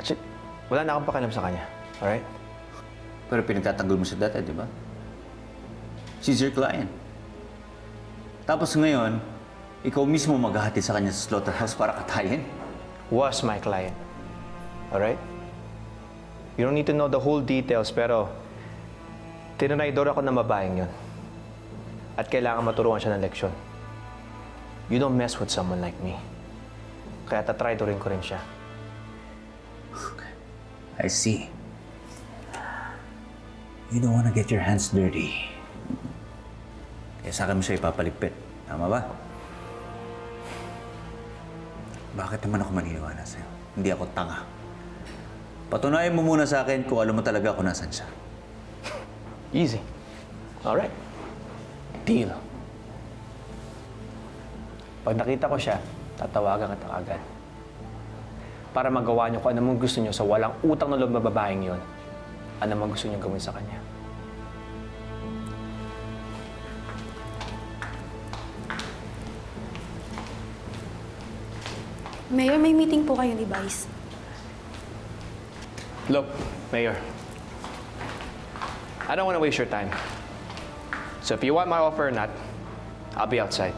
Actually, wala na akong pakialam sa kanya. Alright? Pero pinagtatanggol mo siya dati, di ba? She's your client. Tapos ngayon, ikaw mismo maghahati sa kanya sa slaughterhouse para katayin? Was my client. Alright? You don't need to know the whole details, pero tinanaydor ako ng babaeng yun. At kailangan maturuan siya ng leksyon. You don't mess with someone like me. Kaya tatraydorin ko rin siya. I see. You don't wanna get your hands dirty. Kaya sa akin mo siya ipapaligpit. Tama ba? Bakit naman ako maniniwala sa'yo? Hindi ako tanga. Patunayan mo muna sa akin kung alam mo talaga kung nasan siya. Easy. Alright. Deal. Pag nakita ko siya, tatawagan kita agad. Para magawa niyo kung mong gusto niyo sa walang utang na loob na babaeng yon. Ano mang gusto niyo gawin sa kanya. Mayor, may meeting po kayo ni Vice. Look, Mayor. I don't want to waste your time. So if you want my offer or not, I'll be outside.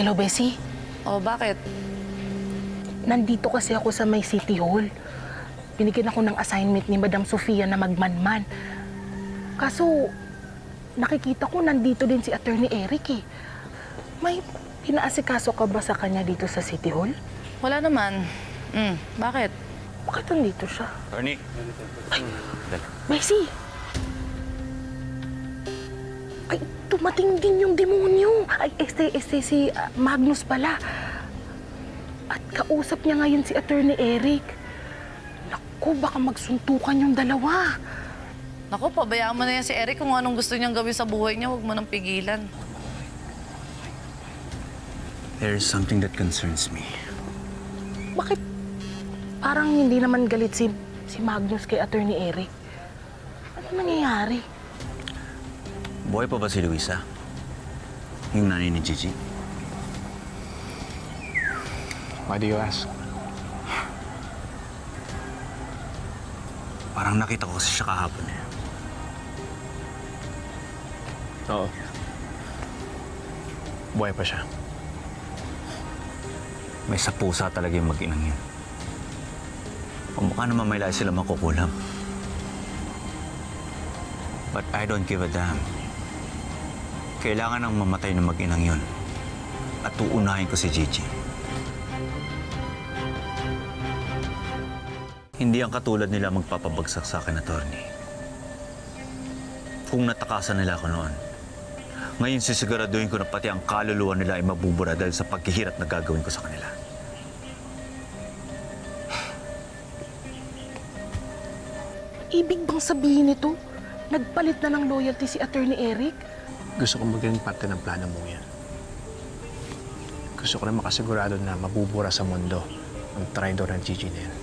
Hello, Bessie. Oh, bakit? Nandito kasi ako sa may City Hall. Binigyan ako ng assignment ni Madam Sofia na magmanman. Kaso, nakikita ko nandito din si Attorney Eric eh. May pinaasikaso ka ba sa kanya dito sa City Hall? Wala naman. Mm, bakit? Bakit nandito siya? Attorney! Bessie! Ay, tumating din yung demonyo. Ay, este, este, si ah, Magnus pala. At kausap niya ngayon si Attorney Eric. Naku, baka magsuntukan yung dalawa. Naku, pabayaan mo na yan si Eric kung anong gusto niyang gawin sa buhay niya. Huwag mo nang pigilan. There is something that concerns me. Bakit parang hindi naman galit si, si Magnus kay Attorney Eric? Ano nangyayari? Buhay pa ba si Luisa? Yung nanay ni Gigi? Why do you ask? Parang nakita ko kasi siya kahapon eh. Oo. Buhay pa siya. May sa pusa talaga yung mag-inang yun. O mukha naman may lahi sila makukulam. But I don't give a damn. Kailangan ng mamatay ng mag-inang yun. At uunahin ko si Gigi. Hindi ang katulad nila magpapabagsak sa akin, attorney. Kung natakasan nila ako noon, ngayon sisiguraduhin ko na pati ang kaluluwa nila ay mabubura dahil sa paghihirat na gagawin ko sa kanila. Ibig bang sabihin nito, nagpalit na ng loyalty si Attorney Eric? Gusto kong maging parte ng plano mo yan. Gusto ko rin makasigurado na mabubura sa mundo ang traitor ng Gigi na yan.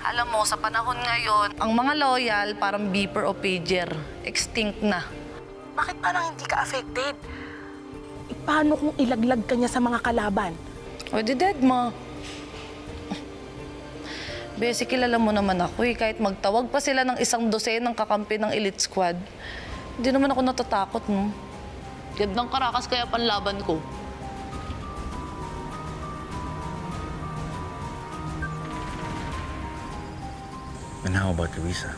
Alam mo, sa panahon ngayon, ang mga loyal parang beeper o pager. Extinct na. Bakit parang hindi ka affected? Eh, paano kung ilaglag ka niya sa mga kalaban? O di dead mo. Basic, kilala mo naman ako eh. Kahit magtawag pa sila ng isang dosen ng kakampi ng elite squad, hindi naman ako natatakot, no? Gandang karakas kaya panlaban ko. And how about Luisa?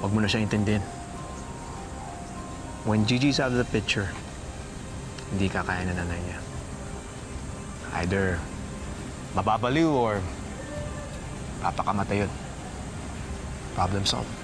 Huwag mo na siyang intindihin. When Gigi's out of the picture, hindi kakaya na nanay niya. Either mababaliw or papakamatay yun. Problem solved.